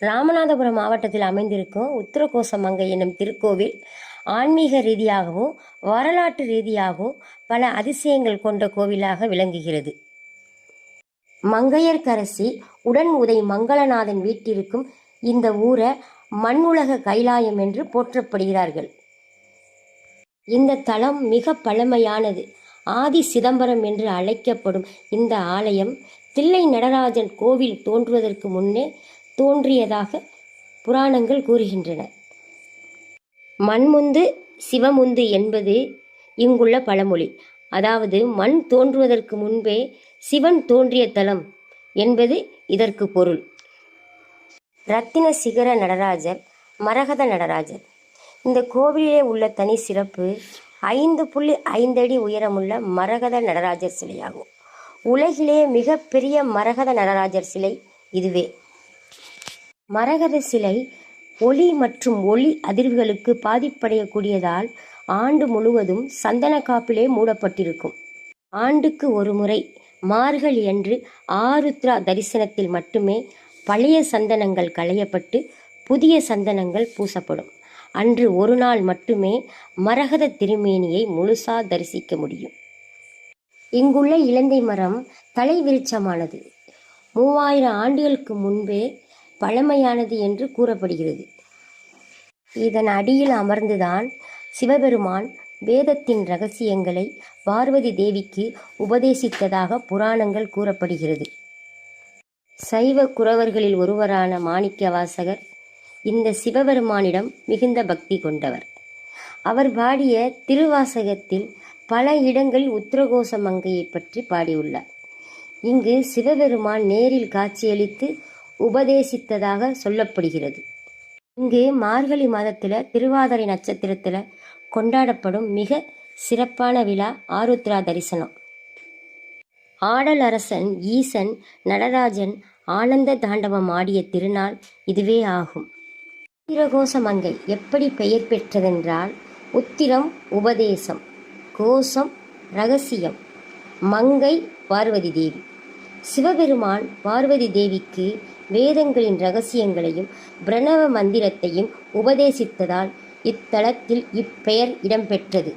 ராமநாதபுரம் மாவட்டத்தில் அமைந்திருக்கும் உத்தரகோசமங்கை என்னும் திருக்கோவில் ஆன்மீக ரீதியாகவும் வரலாற்று ரீதியாகவும் பல அதிசயங்கள் கொண்ட கோவிலாக விளங்குகிறது. மங்கையர்கரசி உடன் உதை மங்களநாதன் வீட்டிற்கும் இந்த ஊரை மண் உலக கைலாயம் என்று போற்றப்படுகிறார்கள். இந்த தலம் மிக பழமையானது. ஆதி சிதம்பரம் என்று அழைக்கப்படும் இந்த ஆலயம் தில்லை நடராஜன் கோவில் தோன்றுவதற்கு முன்னே தோன்றியதாக புராணங்கள் கூறுகின்றன. மண்முந்து சிவமுந்து என்பது இங்குள்ள பழமொழி. அதாவது மண் தோன்றுவதற்கு முன்பே சிவன் தோன்றிய தலம் என்பது இதற்கு பொருள். ரத்தின சிகர நடராஜர் மரகத நடராஜர். இந்த கோவிலிலே உள்ள தனி சிறப்பு ஐந்து புள்ளி ஐந்தடி உயரமுள்ள மரகத நடராஜர் சிலையாகும். உலகிலே மிகப்பெரிய மரகத நடராஜர் சிலை இதுவே. மரகத சிலை ஒளி மற்றும் ஒளி அதிர்வுகளுக்கு பாதிப்படையக்கூடியதால் ஆண்டு முழுவதும் சந்தன காப்பிலே மூடப்பட்டிருக்கும். ஆண்டுக்கு ஒரு முறை மார்கழி அன்று ஆருத்ரா தரிசனத்தில் மட்டுமே பழைய சந்தனங்கள் களையப்பட்டு புதிய சந்தனங்கள் பூசப்படும். அன்று ஒரு நாள் மட்டுமே மரகத திருமேனியை முழுசா தரிசிக்க முடியும். இங்குள்ள இலந்தை மரம் தலை விருட்சமானது. மூவாயிரம் ஆண்டுகளுக்கு முன்பே பழமையானது என்று கூறப்படுகிறது. இதன் அடியில் அமர்ந்துதான் சிவபெருமான் வேதத்தின் ரகசியங்களை பார்வதி தேவிக்கு உபதேசித்ததாக புராணங்கள் கூறப்படுகிறது. சைவ குறவர்களில் ஒருவரான மாணிக்க வாசகர் இந்த சிவபெருமானிடம் மிகுந்த பக்தி கொண்டவர். அவர் பாடிய திருவாசகத்தில் பல இடங்களில் உத்தரகோச மங்கையை பற்றி பாடியுள்ளார். இங்கு சிவபெருமான் நேரில் காட்சியளித்து உபதேசித்ததாக சொல்லப்படுகிறது. இங்கு மார்கழி மாதத்தில் திருவாதிரை நட்சத்திரத்தில் கொண்டாடப்படும் மிக சிறப்பான விழா ஆருத்ரா தரிசனம். ஆடல் அரசன் ஈசன் நடராஜன் ஆனந்த தாண்டவம் ஆடிய திருநாள் இதுவே ஆகும். உத்திரகோச மங்கை எப்படி பெயர் பெற்றதென்றால் உத்திரம் உபதேசம் கோசம் ரகசியம் மங்கை பார்வதி தேவி. சிவபெருமான் பார்வதி தேவிக்கு வேதங்களின் ரகசியங்களையும் பிரணவ மந்திரத்தையும் உபதேசித்ததால் இத்தலத்தில் இப்பெயர் இடம்பெற்றது.